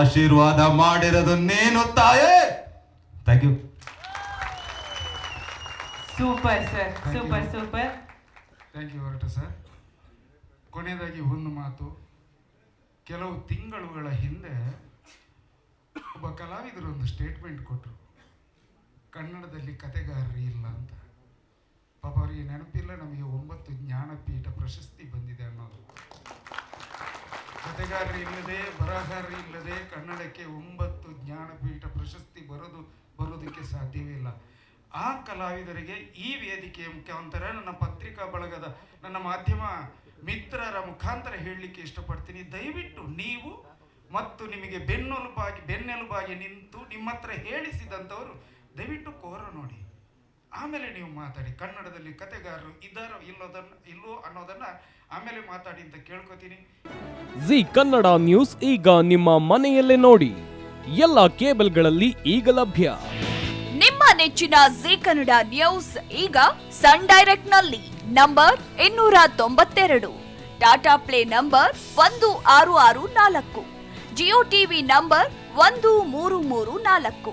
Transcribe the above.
ಆಶೀರ್ವಾದ ಮಾಡಿರೋದು ನೀನು ತಾಯೇ. Thank you super sir super super thank you ಹೊರಟ ಸರ್ ಕೊನೆಯದಾಗಿ ಒಂದು ಮಾತು. ಕೆಲವು ತಿಂಗಳುಗಳ ಹಿಂದೆ ಒಬ್ಬ ಕಲಾವಿದರು ಒಂದು ಸ್ಟೇಟ್ಮೆಂಟ್ ಕೊಟ್ಟರು ಕನ್ನಡದಲ್ಲಿ ಕತೆಗಾರರು ಇಲ್ಲ ಅಂತ. ಪಾಪ ಅವರಿಗೆ ನೆನಪಿಲ್ಲ ನಮಗೆ ಒಂಬತ್ತು ಜ್ಞಾನಪೀಠ ಪ್ರಶಸ್ತಿ ಬಂದಿದೆ ಅನ್ನೋದು. ಕತೆಗಾರರು ಇಲ್ಲದೆ ಬರಹಗಾರರು ಇಲ್ಲದೆ ಕನ್ನಡಕ್ಕೆ ಒಂಬತ್ತು ಜ್ಞಾನಪೀಠ ಪ್ರಶಸ್ತಿ ಬರೋದು ಬರೋದಕ್ಕೆ ಸಾಧ್ಯವೇ ಇಲ್ಲ. ಆ ಕಲಾವಿದರಿಗೆ ಈ ವೇದಿಕೆಯ ಮುಖಾಂತರ ನನ್ನ ಪತ್ರಿಕಾ ಬಳಗದ ನನ್ನ ಮಾಧ್ಯಮ ಮಿತ್ರರ ಮುಖಾಂತರ ಹೇಳಲಿಕ್ಕೆ ಇಷ್ಟಪಡ್ತೀನಿ. ದಯವಿಟ್ಟು ನೀವು ಮತ್ತು ನಿಮಗೆ ಬೆನ್ನೆಲುಬಾಗಿ ಬೆನ್ನೆಲುಬಾಗಿ ನಿಂತು ನಿಮ್ಮ ಹತ್ರ ಹೇಳಿಸಿದಂಥವರು, ದಯವಿಟ್ಟು ಕೋರ ನೋಡಿ. ಆಮೇಲೆ ನೀವು ಮಾತಾಡಿ ಕನ್ನಡದಲ್ಲಿ ಕತೆಗಾರರು ಇದ್ದಾರೋ ಇಲ್ಲೋದನ್ನ ಇಲ್ಲೋ ಅನ್ನೋದನ್ನ ಆಮೇಲೆ ಮಾತಾಡಿ ಅಂತ ಕೇಳ್ಕೊತೀನಿ. ಜಿ ಕನ್ನಡ ನ್ಯೂಸ್ ಈಗ ನಿಮ್ಮ ಮನೆಯಲ್ಲೇ ನೋಡಿ. ಎಲ್ಲ ಕೇಬಲ್ಗಳಲ್ಲಿ ಈಗ ಲಭ್ಯ. ನಿಮ್ಮ ನೆಚ್ಚಿನ ಜಿ ಕನ್ನಡ ನ್ಯೂಸ್ ಈಗ ಸನ್ ಡೈರೆಕ್ಟ್ನಲ್ಲಿ ನಂಬರ್ ಇನ್ನೂರ ತೊಂಬತ್ತೆರಡು. ಟಾಟಾ ಪ್ಲೇ ನಂಬರ್ ಒಂದು ಆರು ಆರು ನಾಲ್ಕು. ಜಿಯೋ ಟಿವಿ ನಂಬರ್ ಒಂದು ಮೂರು ಮೂರು ನಾಲ್ಕು.